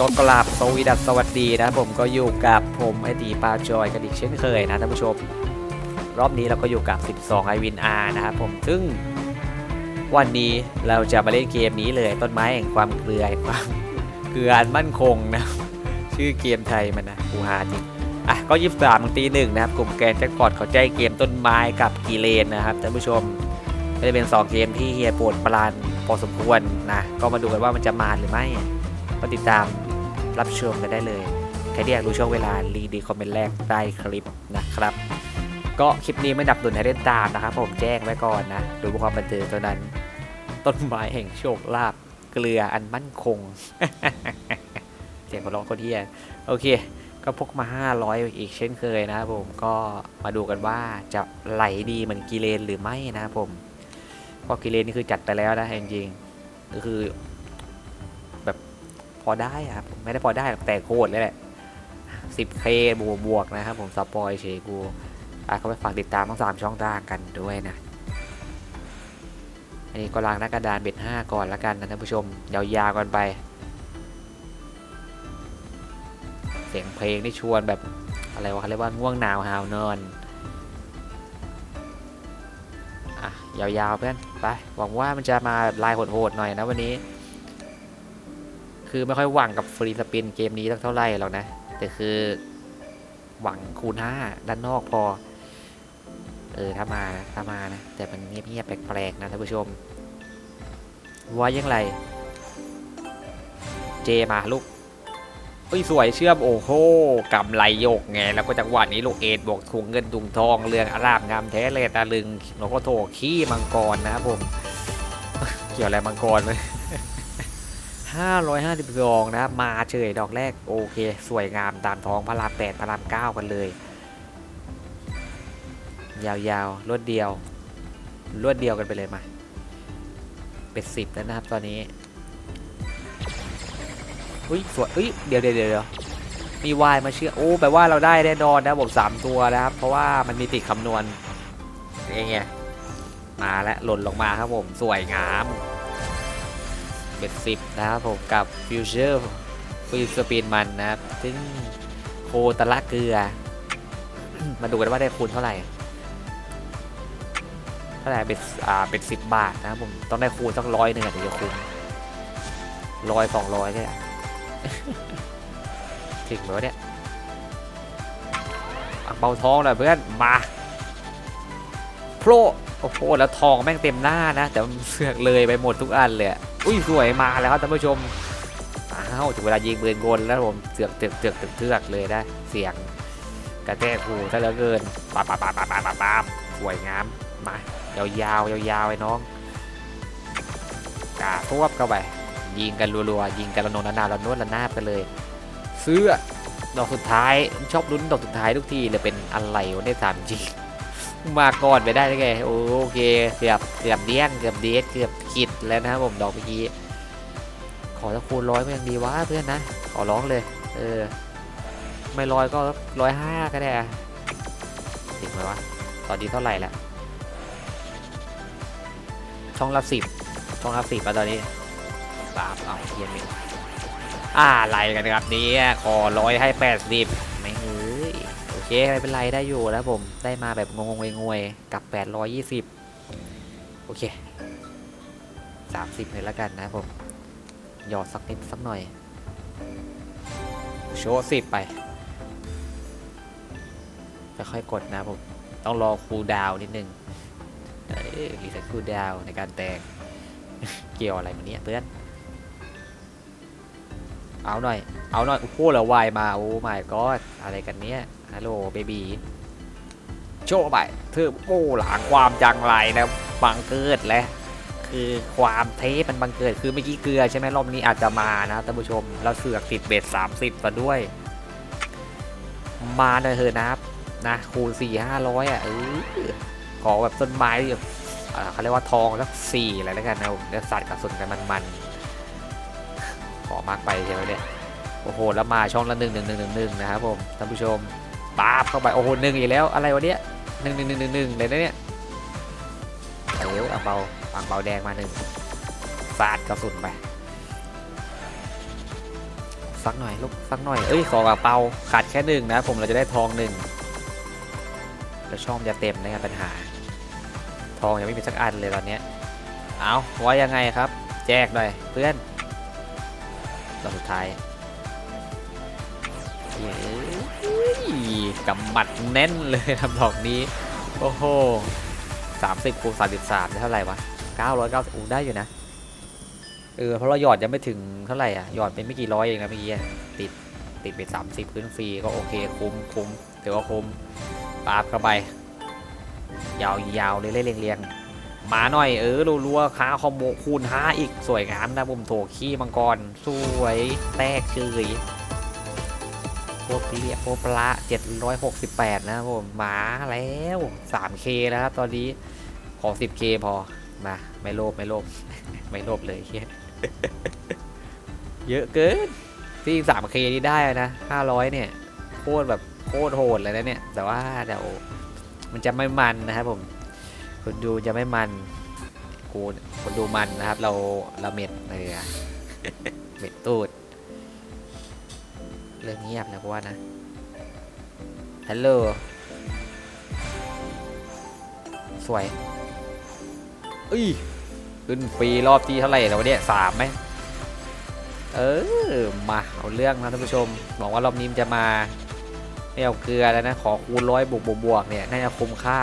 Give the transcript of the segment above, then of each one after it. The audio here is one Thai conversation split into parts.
ก็กราบสวีดัสสวัสดีนะผมก็อยู่กับผมไอตีปาจอยกันอีกเช่นเคยนะท่านผู้ชม รอบนี้เราก็อยู่กับ 12ไอวินอานะครับผมซึ่งวันนี้เราจะมาเล่นเกมนี้เลยต้นไม้แห่งความเกลือแห่งความเกลือนมั่นคงนะ ชื่อเกมไทยมันนะกูฮาจริงอะก็ยิบสามตีหนึ่งนะครับกลุ่มแกนแจ็คพอตเขาใจเกมต้นไม้กับกีเลนนะครับท่านผู้ชมก็จะเป็น 2 เกมที่เฮียปรดปรานพอสมควรนะก็มาดูกันว่ามันจะมาหรือไม่ ก็ติดตามรับชมกันได้เลย ใครที่อยากรู้ช่วงเวลารีดีคอมเมนต์แรกใต้คลิปนะครับ ก็คลิปนี้ไม่ดับดุนให้เล่นตามนะครับผมแจ้งไว้ก่อนนะดูความบันเทิงเท่านั้น ต้นไม้แห่งโชคลาภเกลืออันมั่นคงเสียงของร้องคนเที่ยโอเค ก็พกมา 500 อีกเช่นเคยนะครับผมก็มาดูกันว่าจะไหลดีเหมือนกิเลนหรือไม่นะครับผมเพราะกิเลนนี่คือจัดไปแล้วนะจริงๆก็คือ พอได้ครับไม่ได้พอได้แต่โคตรเลยแหละ 10k บวกบวกนะครับผมสปอยเฉกูอะก็ไปฝากติดตามทั้งสามช่องทางกันด้วยนะ อันนี้ก็ล้างหน้ากระดานเบ็ดห้าก่อนละกันนะท่านผู้ชม ยาวๆกันไป เสียงเพลงที่ชวนแบบอะไรวะเขาเรียกว่าง่วงหนาวหาวนอนอะยาวๆเพื่อนไปหวังว่ามันจะมาแบบลายโหดๆหน่อยนะวันนี้ คือไม่ค่อยหวังกับฟรีสปินเกมนี้สักเท่าไหร่หรอกนะ แต่คือหวังคูณห้าด้านนอกพอ เออถ้ามานะถ้ามานะ แต่มันเงียบๆแปลกๆนะท่านผู้ชม ว่ายังไร เจมาลูกเอ้ยสวยเชื่อมโอ้โหกำไรโยกไง แล้วก็จังหวะนี้ลูกเอ็ดบอกถุงเงินถุงทองเรืองอารามงามแท้เลยตาลึงหลวงพ่อโถขี้มังกรนะครับผม เกี่ยวอะไรมังกรไหม 552นะครับมาเฉยดอกแรกโอเค สวยงามตามท้องพระราม8พระราม9กันเลย ยาวๆรวดเดียวรวดเดียวกันไปเลยมา เป็นสิบแล้วนะครับตอนนี้อุ้ยสวยอุ้ยเดี๋ยวเดี๋ยวเดี๋ยวมีวายมาเชื่อโอ้แปลว่าเราได้แน่นอนนะผมสามตัวนะครับ เพราะว่ามันมีติดคำนวณเองไงมาแล้วหล่นลงมาครับผม สวยงาม เป็นสิบนะครับผมกับฟิวเจอร์ฟิวสปีนมันนะครับ ซึ่งโคตรละเกลือ มาดูกันว่าได้คูณเท่าไหร่เท่าไหร่เป็นอ่าเป็นสิบบาทนะครับผมต้องได้คูณสักร้อยหนึ่งถึงจะคุ้มร้อยสองร้อยเนี่ยถึงไหมวเนี่ยอะเบาท้องหน่อยเพื่อนมาโปรโอ้โหแล้วทองแม่งเต็มหน้านะ แต่เสือกเลยไปหมดทุกอันเลย อุ้ยสวยมาแล้วครับท่านผู้ชมอ้าวถึงเวลายิงปืนกลแล้วผมเสือกเตือกเตือกเตือกเตือกเลยนะเสียงกระแทกหูซะเหลือเกินปาปาปาปาปาปาปาสวยงามมายาวยาวยาวๆไอ้น้องกาทวบเข้าไปยิงกันรัวๆยิงกันระนงระนาระนวดระนาบกันเลยเสื้อดอกสุดท้ายชอบลุ้นดอกสุดท้ายทุกทีเลยเป็นอะไรวะเนี่ยถามจริงมาก่อนไปได้ได้ไงโอเคเกือบ เกือบเดี้ยงเกือบเดทเกือบขิดแล้วนะครับผมดอกเมื่อกี้ขอสักคูณร้อยก็ยังดีวะเพื่อนนะขอร้องเลย เออ ไม่ร้อยก็ร้อยห้าก็ได้อะถึงไหมวะตอนนี้เท่าไหร่แล้วช่องละสิบช่องละสิบอะตอนนี้สามเอาเทียนเลยอ่าอะไรกันครับนี่ขอร้อยให้แปดสิบไม่เอ้ยโอเคไม่เป็นไรได้อยู่แล้วผมได้มาแบบงงๆงวยๆกับ820โอยยี่สิบ อเค30เลยแล้วกันนะผมหยอดสักนิดสักหน่อย โชว์สิบไปค่อยๆกดนะผม ต้องรอคูลดาวนิดนึงรีเซ็ตคูลดาวในการแตกเกี่ยวอะไรมาเนี้ยเพื่อน เอาหน่อย เอาหน่อย โอ้โหแล้ววายมา โอ้ my god อะไรกันเนี้ย ฮัลโหลเบบีโชว์ไปเธอโอ้หลังความจังไรนะ บังเกิดแหละ คือความเทปมันบังเกิดคือเมื่อกี้เกลือใช่ไหมรอบนี้อาจจะมานะท่านผู้ชมแล้วเสือกติดเบสสามสิบมาด้วย มาหน่อยเถอะนะครับนะคูณสี่ห้าร้อยอะเออขอแบบต้นไม้แบบเขาเรียกว่าทองสักสี่อะไรแล้วกันนะผมแล้วสัตว์กระสุนกันมันๆขอมากไปใช่ไหมเนี่ยโอ้โหแล้วมาช่องละหนึ่งหนึ่งหนึ่งหนึ่งหนึ่งนะครับผมท่านผู้ชมปาบเข้าไปโอ้โหหนึ่งอีกแล้วอะไรวะเนี่ยหนึ่งหนึ่งหนึ่งหนึ่งเลยนะเนี่ย อออ่างเบาอ่างเบาแดงมาหนึ่งฟาดกระสุนไปสักหน่อยลูกสักหน่อย เอ้ยขอกระเป๋าขาดแค่หนึ่งนะ ผมเราจะได้ทองหนึ่งแล้วช่องจะเต็มนะครับปัญหา ทองยังไม่มีสักอันเลยตอนนี้เอาว่ายังไงครับ แจกหน่อยเพื่อนตอนสุดท้ายเฮ้ยกำหมัดแน่นเลยทำดอกนี้ โอ้โห สามสิบคูณสามสิบสามได้เท่าไหร่วะเก้าร้อยเก้าสิบได้อยู่นะ เออ เพราะเราหยอดยังไม่ถึงเท่าไหร่อะ หยอดเป็นไม่กี่ร้อยเองนะเมื่อกี้ติดติดไปสามสิบพื้นฟรีก็โอเคคุ้มคุ้มถือว่าคุ้มปาบเข้าไป ยาวยาวเลยเล่เรียงเรียงๆมาหน่อยเออรัวๆค้าคอมโบคูณห้าอีกสวยงามนะบุมโถขี้มังกรสวยแตกเฉย โคตรเรียบโคตรปละ768 นะครับผมหมาแล้ว 3K แล้วครับตอนนี้ขอ 10K พอมาไม่โลภไม่โลภไม่โลภเลยเฮียเยอะเกินที่ 3K นี่ได้นะ 500 เนี่ยโคตรแบบโคตรโหดเลยนะเนี่ย แต่ว่าเดี๋ยวมันจะไม่มันนะครับผมคนดูจะไม่มันกูคนดูมันนะครับ เราเราเม็ดเลยอะเม็ดตูด เรื่องเงียบนะเพราะว่านะฮัลโหลสวยเอ้ยขึ้นฟรีรอบที่เท่าไหร่แล้ววะเนี่ยสามไหมเออมาเอาเรื่องนะท่านผู้ชมบอกว่ารอบนี้มันจะมาไม่เอาเกลือแล้วนะ ขอคูณร้อยบวกบวกบวกเนี่ยน่าจะคุ้มค่า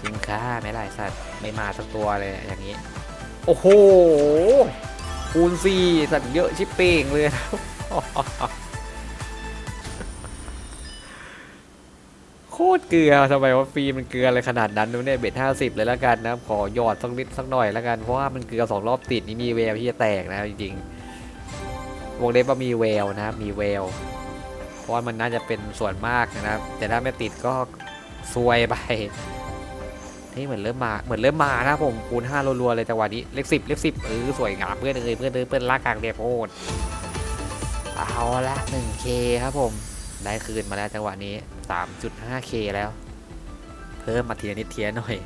คุ้มค่าไม่ไรสัตว์ไม่มาสักตัวเลยอย่างนี้ โอ้โหคูณสี่สัตว์เยอะชิปเป้งเลยนะ โคตรเกลือทำไมว่าฟรีมันเกลืออะไรขนาดนั้นเนี่ยเบ็ดห้าสิบเลยแล้วกันนะขอหยอดสักนิดสักหน่อยแล้วกันเพราะว่ามันเกลือสองรอบติดนี่มีแววที่จะแตกนะจริงๆวงเล็บว่ามีแววนะครับมีแววเพราะมันน่าจะเป็นส่วนมากนะครับ แต่ถ้าไม่ติดก็ซวยไปนี่เหมือนเริ่มมาเหมือนเริ่มมานะผมคูณห้ารัวๆเลยจังหวะนี้เลขสิบเลขสิบเออสวยงามเพื่อนเอยเพื่อนเอยเพื่อนลากกลางเรียบโอด เอาละ 1K ครับผม ได้คืนมาแล้วจังหวะนี้ 3.5K แล้ว เพิ่มมาทีนิดเทียหน่อย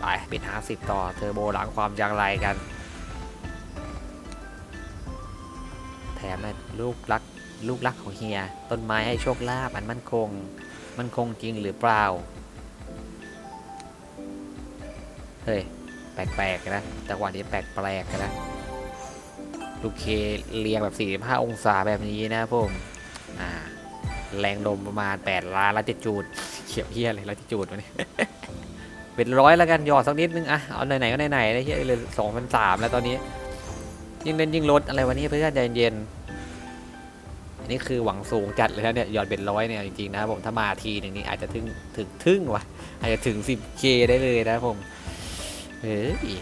ไปเป็น 50 ต่อเทอร์โบล้างความยางไรกัน แถมลูกรักลูกรักของเฮีย ต้นไม้ให้โชคลาภอันมั่นคง มันคงจริงหรือเปล่า เฮ้ย แปลกๆนะจังหวะนี้แปลกๆนะ ลูกเคเรียงแบบ 45 องศาแบบนี้นะผมอ่าแรงลมประมาณ 8 ล้านละจิจูดเขียวเฮียเลยละจิจูดมาเนี่ยเป็นร้อยแล้วกันหยอดสักนิดนึงอะเอาไหนๆก็ไหนๆเลยเฮียเลยสองพันสามแล้วตอนนี้ ยิ่งเล่นยิ่งลดอะไรวันนี้เพื่อนใจเย็นๆอันนี้คือหวังสูงจัดเลยนะเนี่ยหยอดเป็นร้อยเนี่ยจริงๆนะผมถ้ามาทีหนึ่งนี้อาจจะถึงถึงทึ่งวะอาจจะถึง 10k ได้เลยนะผมเฮ้ย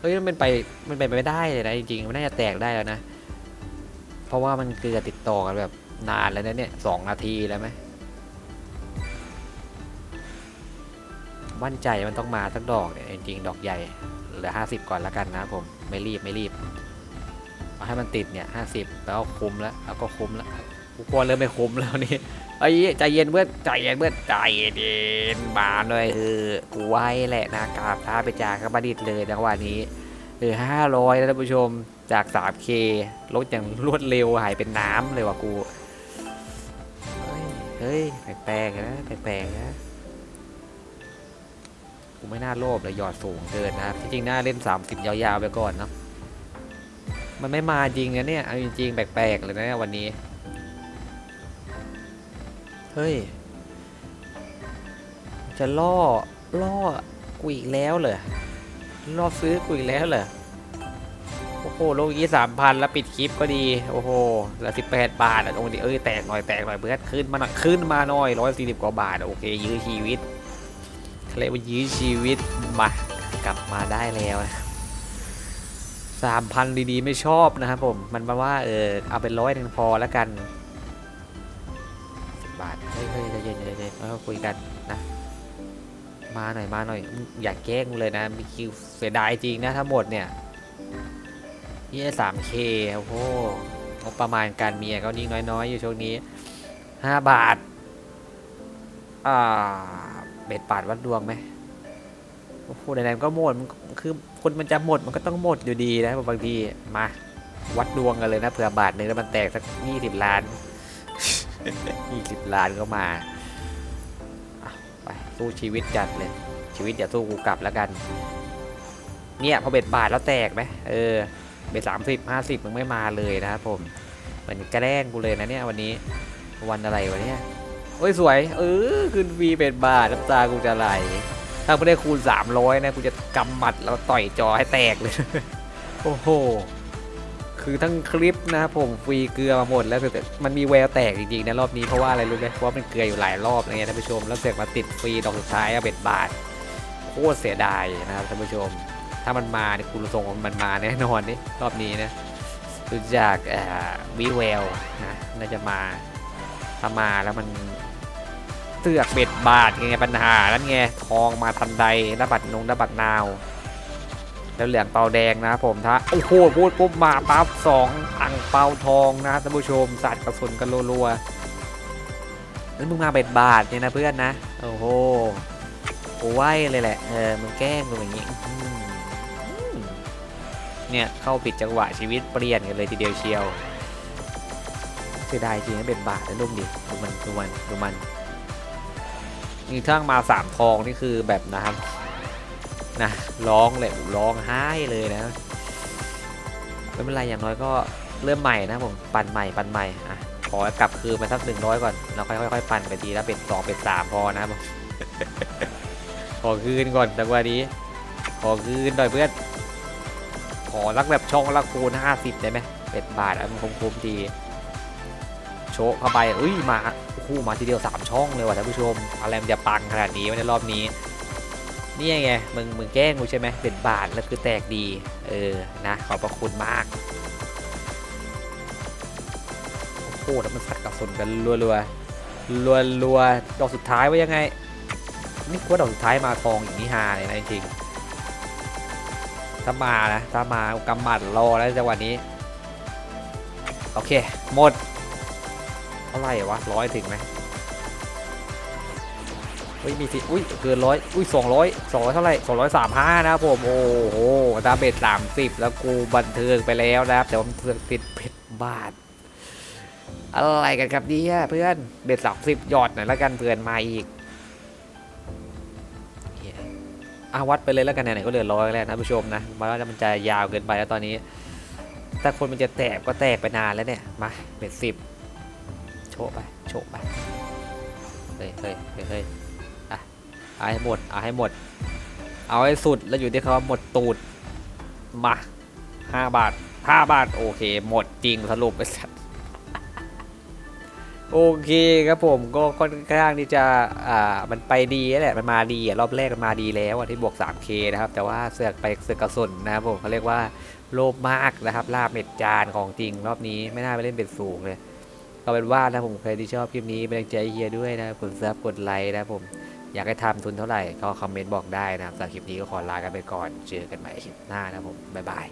เฮ้ยมันเป็นไปมันเป็นไปไม่ได้เลยนะจริงๆมันน่าจะแตกได้แล้วนะ เพราะว่ามันเกลือติดต่อกันแบบนานแล้วนะเนี่ยสองนาทีแล้วไหมมั่นใจมันต้องมาสักดอกเนี่ยจริงๆดอกใหญ่เหลือห้าสิบก่อนแล้วกันนะผมไม่รีบไม่รีบเอาให้มันติดเนี่ยห้าสิบแล้วคุ้มแล้วแล้วก็คุ้มแล้วกูกลัวเริ่มไม่คุ้มแล้วนี่ ไอ้ยใจเย็นเพื่อนใจเย็นเพื่อนใจเย็นบานเลยเออกูไว้แหละนะกราบท้าไปจากกระบดิษฐ์เลยนะวันนี้เออห้าร้อยนะท่านผู้ชมจาก 3K ลดอย่างรวดเร็วหายเป็นน้ำเลยว่ะกู เฮ้ยเฮ้ยแปลกๆนะแปลกๆนะกูไม่น่าโลภเลยหยอดสูงเกินนะครับที่จริงน่าเล่น 30 ยาวๆไปก่อนเนาะมันไม่มาจริงนะเนี่ยเอาจริงๆแปลกๆเลยนะวันนี้ เฮ้ย จะล่อ ล่อกูอีกแล้วเหรอ ล่อซื้อกูอีกแล้วเหรอ โอ้โหโลกี้สามพันแล้วปิดคลิปก็ดี โอ้โหแล้วสิบแปดบาทอะโอ้ดิเอ้ยแตกหน่อยแตกหน่อยเพื่อนขึ้นมาหน่อยขึ้นมาหน่อยร้อยสี่สิบกว่าบาท โอเค ยื้อชีวิตเขาเรียกว่ายื้อชีวิต มากลับมาได้แล้วนะสามพันดีๆ ไม่ชอบนะครับผม มันมาว่าเออเอาเป็นร้อยหนึ่งพอแล้วกัน บาทเฮ้ยเฮ้ยใจเย็นใจเย็นแล้วคุยกันนะ มาหน่อยมาหน่อย อยากแกล้งเลยนะมีคิวเสียดายจริงนะทั้งหมดเนี่ยยี่สามเคโอ้โหประมาณการเมียก็นิ่งน้อยๆ อยู่ช่วงนี้ห้าบาท อ่า เบ็ดบาทวัดดวงไหมโอ้โหไหนๆก็หมดมันคือคนมันจะหมดมันก็ต้องหมดอยู่ดีนะบางทีมาวัดดวงกันเลยนะเผื่อบาทหนึ่งแล้วมันแตกสักยี่สิบล้าน ยี่สิบล้านก็มาไปสู้ชีวิตจัดเลย ชีวิตอย่าสู้กูกลับแล้วกัน เนี่ยพอเบ็ดบาทแล้วแตกไหมเออเบ็ดสามสิบห้าสิบมึงไม่มาเลยนะครับผมเหมือนแล้งกูเลยนะเนี่ยวันนี้วันอะไรวะเนี่ยโอ้ยสวย เออขึ้นฟรีเบ็ดบาทน้ำตากูจะไหลถ้าไม่ได้คูณ 300 นะกูจะกำหมัดแล้วต่อยจอให้แตกเลย โอ้โห คือทั้งคลิปนะครับผมฟรีเกลือมาหมดแล้วแต่มันมีแววแตกจริงๆนะรอบนี้เพราะว่าอะไรรู้ไหมเพราะามันเกลืออยู่หลายรอบอะไรเงี้ยท่านผู้ชมแล้วเสร็จมาติดฟรีดอกสุดท้ายอะเบ็ดบาทโคตรเสียดายนะครับท่านผู้ชม ถ้ามันมาเนี่ยคุณทรงมันมาแน่นอนนี่รอบนี้นะดูจากวิแววนะน่าจะมาถ้ามาแล้วมันเสือกเบ็ดบาทไงปัญหานั่นไงทองมาทันใดระบัดนงระบัดนาว แล้วเหลืองเปาแดงนะครับผมถ้าโอ้โหพูดปุ๊บมาปั๊บสองอังเปาทองนะท่านผู้ชมสัตว์กระสุนกันรัวๆแล้วมึงมาเบ็ดบาทเนี่ยนะเพื่อนนะโอ้โหกูไหวเลยแหละเออมึงแกล้งกูอย่างงี้เนี่ยเข้าผิดจังหวะชีวิตเปลี่ยนกันเลยทีเดียวเชียวเสียดายจริงนะเบ็ดบาทนะลุงดิดูมันดูมันดูมันนี่ถ้ามาสามทองนี่คือแบบนะครับ นะร้องเลยร้องไห้เลยนะไม่เป็นไรอย่างน้อยก็เริ่มใหม่นะผมปั่นใหม่ปั่นใหม่อะขอกลับคืนมาสักหนึ่งร้อยก่อนแล้วค่อยๆปั่นไปทีละเป็นสองเป็นสามพอนะผมขอคืนก่อนจังหวะนี้ ขอคืนหน่อยเพื่อน ขอรักแบบช่องละคูณห้าสิบได้ไหมเป็นบาทอันมันคุ้มๆดีโชว์เข้าไปอุ้ยมาโอ้โหมาทีเดียวสามช่องเลยว่ะท่านผู้ชมอะไรมันจะปังขนาดนี้วะในรอบนี้ นี่ไงมึงมึงแกล้งกูใช่ไหมเป็นบาทแล้วคือแตกดี เออนะขอบพระคุณมากโอ้โหแล้วมันสัดกระสุนกันรัวรัวรัวรัวดอกสุดท้ายว่ายังไงนี่ว่าดอกสุดท้ายมาทองอีกนี่ฮาเลยนะจริงถ้ามานะถ้ามากำหมัดรอแล้วจังหวะนี้ โอเค หมดเท่าไหร่วะร้อยถึงไหม เฮ้ยมีสิอุ้ยเกินร้อยอุ้ยสองร้อยสองร้อยเท่าไหร่สองร้อยสามห้านะครับผมโอ้โหดาเมจสามสิบแล้วกูบันเทิงไปแล้วนะครับแต่ว่ามันเสือกติดเพชรบาทอะไรกันครับเนี่ยเพื่อนเบ็ดสามสิบหยอดหน่อยแล้วกันเพื่อนมาอีกอาวัดไปเลยแล้วกันไหนๆก็เหลือร้อยแล้วนะผู้ชมนะมาว่ามันจะยาวเกินไปแล้วตอนนี้ถ้าคนมันจะแตกก็แตกไปนานแล้วเนี่ยมาเบ็ดสิบโชว์ไปโชว์ไปเฮ้ยเฮ้ยเฮ้ย เอาให้หมด เอาให้หมด เอาให้สุดแล้วอยู่ที่เขาหมดตูด มาห้าบาทห้าบาท โอเค หมดจริงสรุปไปสัตว์โอเคครับผมก็ค่อนข้างที่จะอ่ามันไปดีแหละมันมาดีอะรอบแรกมันมาดีแล้วที่บวก 3K นะครับ แต่ว่าเสือกไปเสือกกระสุนนะครับผมเขาเรียกว่าโลภมากนะครับลาบเม็ดจานของจริง รอบนี้ไม่น่าไปเล่นเป็ดสูงเลยก็เป็นว่านะผมใครที่ชอบคลิปนี้เป็นกำลังใจเฮียด้วยนะกดซับกดไลค์นะผม อยากให้ทำทุนเท่าไหร่ก็คอมเมนต์บอกได้นะครับสำหรับคลิปนี้ก็ขอลากันไปก่อนเจอกันใหม่คลิปหน้านะผมบ๊ายบาย